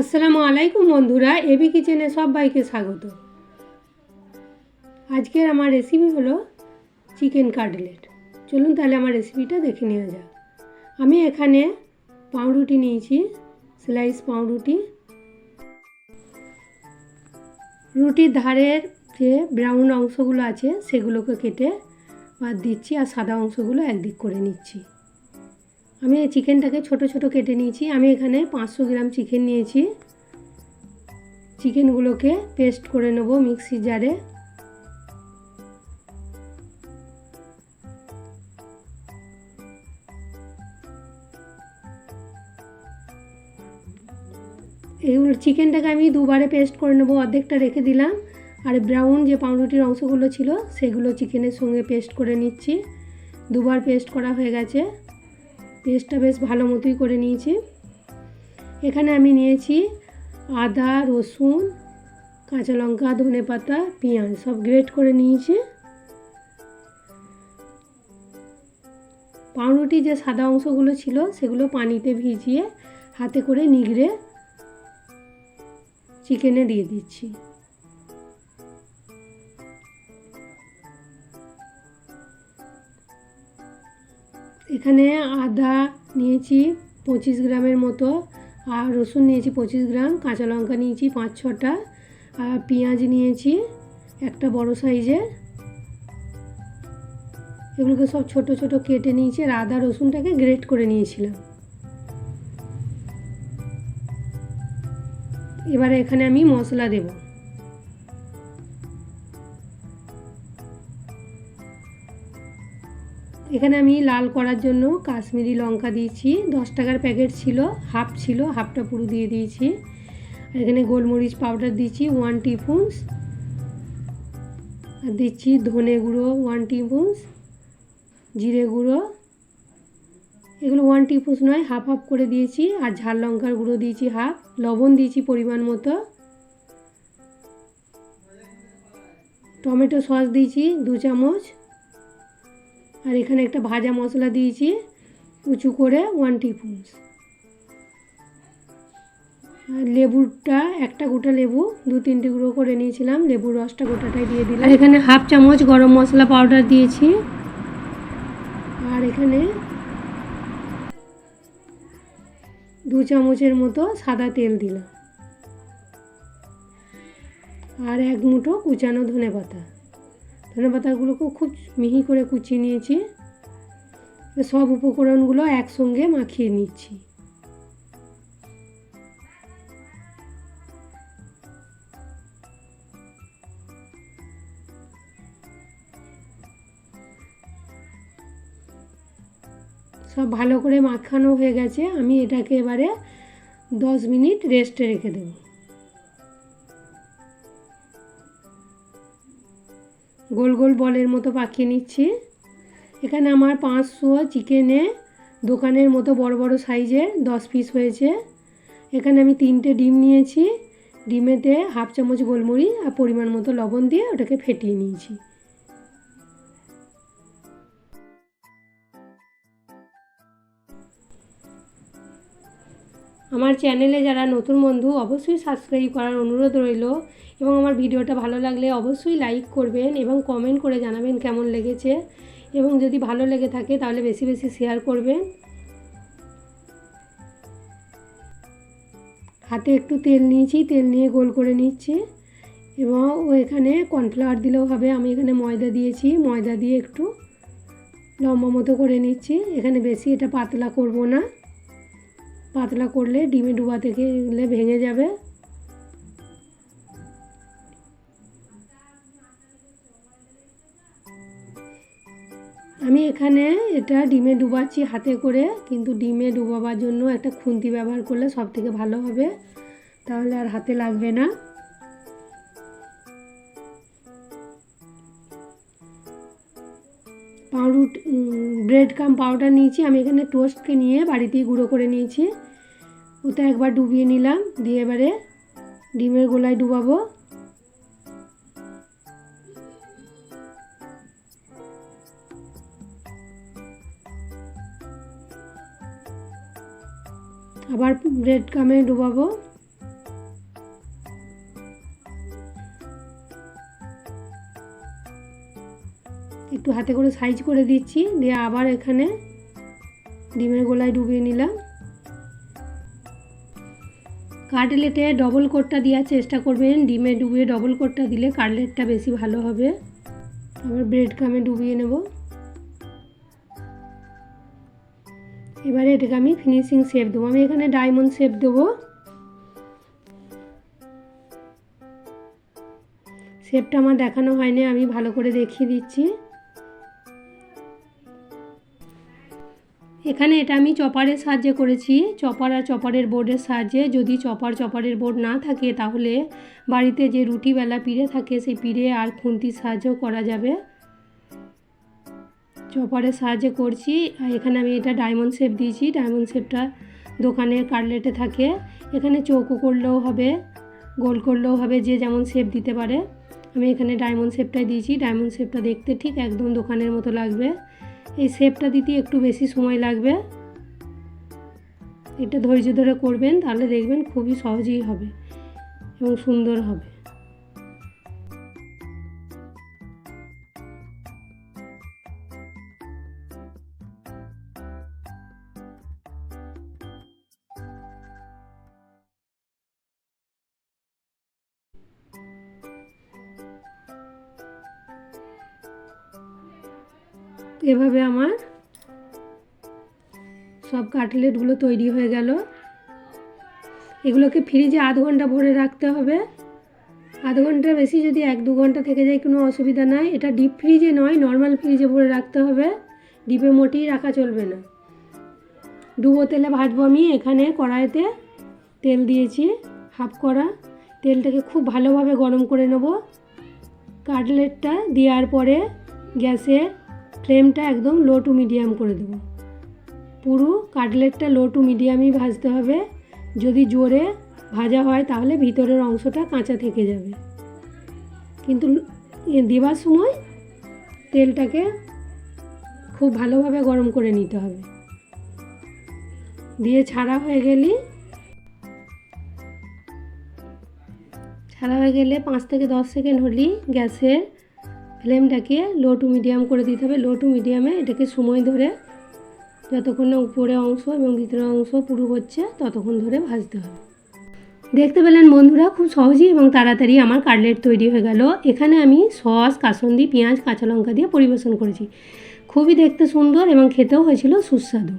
আসসালামু আলাইকুম বন্ধুরা এবি কিচেনে সব সবাইকে স্বাগত। আজকের আমার রেসিপি হলো চিকেন কাটলেট চলুন তাহলে আমার রেসিপিটা দেখে নেওয়া যাক। আমি এখানে পাউরুটি নিয়েছি স্লাইস পাউরুটি। রুটির ধারের যে ব্রাউন অংশগুলো আছে, সেগুলোকে কেটে বাদ দিচ্ছি আর সাদা অংশগুলো একদিক করে নিচ্ছি। আমি এই চিকেনটাকে ছোট ছোট কেটে নিয়েছি। আমি এখানে পাঁচশো গ্রাম চিকেন নিয়েছি। চিকেনগুলোকে পেস্ট করে নেব মিক্সি জারে। এগুলো চিকেনটাকে আমি দুবারে পেস্ট করে নেব, অর্ধেকটা রেখে দিলাম। আর ব্রাউন যে পাউরুটির অংশগুলো ছিল, সেগুলো চিকেনের সঙ্গে পেস্ট করে নিচ্ছি। দুবার পেস্ট করা হয়ে গেছে। পেস্টটা বেশ ভালো মতোই করে নিয়েছি। এখানে আমি নিয়েছি আদা, রসুন, কাঁচা লঙ্কা, ধনে পাতা, পেঁয়াজ, সব গ্রেট করে নিয়েছি। পাউরুটি যে সাদা অংশগুলো ছিল, সেগুলো পানিতে ভিজিয়ে হাতে করে নিগড়ে চিকেনে দিয়ে দিচ্ছি। এখানে আদা নিয়েছি পঁচিশ গ্রামের মতো, আর রসুন নিয়েছি পঁচিশ গ্রাম, কাঁচা লঙ্কা নিয়েছি পাঁচ ছটা, আর পেঁয়াজ নিয়েছি একটা বড় সাইজের এগুলোকে সব ছোট ছোট কেটে নিয়েছি, আর আদা রসুনটাকে গ্রেট করে নিয়েছিলাম। এবারে এখানে আমি মশলা দেবো। এখানে আমি লাল করার জন্য কাশ্মীরি লঙ্কা দিয়েছি। দশ টাকার প্যাকেট ছিল, হাফ ছিল, হাফটা পুরো দিয়ে দিয়েছি। আর এখানে গোলমরিচ পাউডার দিচ্ছি ওয়ান টিপুন্স আর দিচ্ছি ধনে গুঁড়ো ওয়ান টিপুন্স জিরে গুঁড়ো। এগুলো ওয়ান টিপুন্স নয় হাফ হাফ করে দিয়েছি। আর ঝাল লঙ্কার গুঁড়ো দিয়েছি হাফ লবণ দিয়েছি পরিমাণ মতো। টমেটো সস দিয়েছি দু চামচ। আর এখানে একটা ভাজা মশলা দিয়েছি উঁচু করে ওয়ান টিপুন্স আর লেবুটা, একটা গোটা লেবু, দু তিনটে গুঁড়ো করে নিয়েছিলাম, লেবুর রসটা গোটাটাই দিয়ে দিলাম। আর এখানে হাফ চামচ গরম মশলা পাউডার দিয়েছি। আর এখানে দু চামচের মতো সাদা তেল দিলাম। আর এক মুঠো কুচানো ধনে পাতা ধনে পাতাগুলোকেও খুব মিহি করে কুচিয়ে নিয়েছি। সব উপকরণগুলো একসঙ্গে মাখিয়ে নিচ্ছি। সব ভালো করে মাখানো হয়ে গেছে। আমি এটাকে এবারে দশ মিনিট রেস্টে রেখে দেবো। গোল গোল বলের মতো পাকিয়ে নিচ্ছি। এখানে আমার পাঁচশো চিকেনে দোকানের মতো বড় বড় সাইজের দশ পিস হয়েছে। এখানে আমি তিনটে ডিম নিয়েছি। ডিমেতে হাফ চামচ গোলমরিচ আর পরিমাণ মতো লবণ দিয়ে ওটাকে ফেটিয়ে নিয়েছি। আমার চ্যানেলে যারা নতুন বন্ধু, অবশ্যই সাবস্ক্রাইব করার অনুরোধ রইল এবং আমার ভিডিওটা ভালো লাগলে অবশ্যই লাইক করবেন এবং কমেন্ট করে জানাবেন কেমন লেগেছে এবং যদি ভালো লেগে থাকে তাহলে বেশি বেশি শেয়ার করবেন। হাতে একটু তেল নিয়েছি, তেল নিয়ে গোল করে নিচ্ছি এবং ও এখানে কর্নফ্লাওয়ার দিলেও হবে, আমি এখানে ময়দা দিয়েছি, ময়দা দিয়ে একটু লম্বা মতো করে নিচ্ছি, এখানে বেশি এটা পাতলা করব না। পাতলা করলে ডিমে ডুবাতে গেলে ভেঙে যাবে। আমি এখানে এটা ডিমে ডুবাচ্ছি হাতে করে, কিন্তু ডিমে ডুবাবার জন্য একটা খুন্তি ব্যবহার করলে সব থেকে ভালো হবে। তাহলে আর হাতে লাগবে না। পাউরুট ব্রেড কাম পাউডার নিয়েছি। আমি এখানে টোস্টকে নিয়ে বাড়িতেই গুঁড়ো করে নিয়েছি। ওটা একবার ডুবিয়ে নিলাম। দিয়ে এবারে ডিমের গোলায় ডুবাবো। আবার ব্রেড কামে ডুবাবো। একটু হাতে করে সাইজ করে দিচ্ছি। দিয়ে আবার এখানে ডিমের গোলায় ডুবিয়ে নিলাম। কাটলেটে ডবল কোটটা দেওয়ার চেষ্টা করবেন। ডিমে ডুবিয়ে ডবল কোটটা দিলে কাটলেটটা বেশি ভালো হবে। আবার ব্রেড ক্রামে ডুবিয়ে নেব। এবারে এটাকে আমি ফিনিশিং শেপ দেবো। আমি এখানে ডায়মন্ড শেপ দেবো। শেপটা আমার দেখানো হয়নি, আমি ভালো করে দেখিয়ে দিচ্ছি। এখানে এটা আমি চপারের সাহায্যে করেছি। চপার আর চপারের বোর্ডের সাহায্যে। যদি চপার চপারের বোর্ড না থাকে, তাহলে বাড়িতে যে রুটি বেলা পিড়ে থাকে, সেই পিড়ে আর খুন্তির সাহায্যেও করা যাবে। চপারের সাহায্যে করছি। আর এখানে আমি এটা ডায়মন্ড শেপ দিয়েছি। ডায়মন্ড শেপটা দোকানের কাটলেটে থাকে। এখানে চৌকো করলেও হবে, গোল করলেও হবে, যে যেমন শেপ দিতে পারে। আমি এখানে ডায়মন্ড শেপটাই দিয়েছি। ডায়মন্ড শেপটা দেখতে ঠিক একদম দোকানের মতো লাগবে। এই শেপটা দিতে একটু বেশি সময় লাগবে। এটা ধৈর্য ধরে করবেন, তাহলে দেখবেন খুবই সহজেই হবে এবং সুন্দর হবে। এভাবে আমার সব কাটলেটগুলো তৈরি হয়ে গেল। এগুলোকে ফ্রিজে আধ ঘণ্টা ভরে রাখতে হবে। আধ ঘণ্টা বেশি যদি এক দু ঘণ্টা থেকে যায় কোনো অসুবিধা নাই। এটা ডিপ ফ্রিজে নয়, নর্মাল ফ্রিজে ভরে রাখতে হবে। ডিপে মোটেই রাখা চলবে না। ডুবো তেলে ভাজবো আমি এখানে কড়াইতে তেল দিয়েছি, হাফ করা তেলটাকে খুব ভালোভাবে গরম করে নেব। কাটলেটটা দেওয়ার পরে গ্যাসের ফ্লেমটা একদম লো টু মিডিয়াম করে দেবো। পুরো কাটলেটটা লো টু মিডিয়ামই ভাজতে হবে। যদি জোরে ভাজা হয় তাহলে ভিতরের অংশটা কাঁচা থেকে যাবে। কিন্তু দেওয়ার সময় তেলটাকে খুব ভালোভাবে গরম করে নিতে হবে। দিয়ে ছাড়া হয়ে গেলে ছাড়া হয়ে গেলে পাঁচ থেকে দশ সেকেন্ড হলেই গ্যাসের ফ্লেমটাকে লো টু মিডিয়াম করে দিতে হবে। লো টু মিডিয়ামে এটাকে সময় ধরে যতক্ষণ না উপরে অংশ এবং ভিতরের অংশ পুরো হচ্ছে ততক্ষণ ধরে ভাজতে হবে। দেখতে পেলেন বন্ধুরা, খুব সহজেই এবং তাড়াতাড়ি আমার কাটলেট তৈরি হয়ে গেল। এখানে আমি সস, কাসন্দি, পেঁয়াজ, কাঁচা লঙ্কা দিয়ে পরিবেশন করেছি। খুবই দেখতে সুন্দর এবং খেতেও হয়েছিল সুস্বাদু।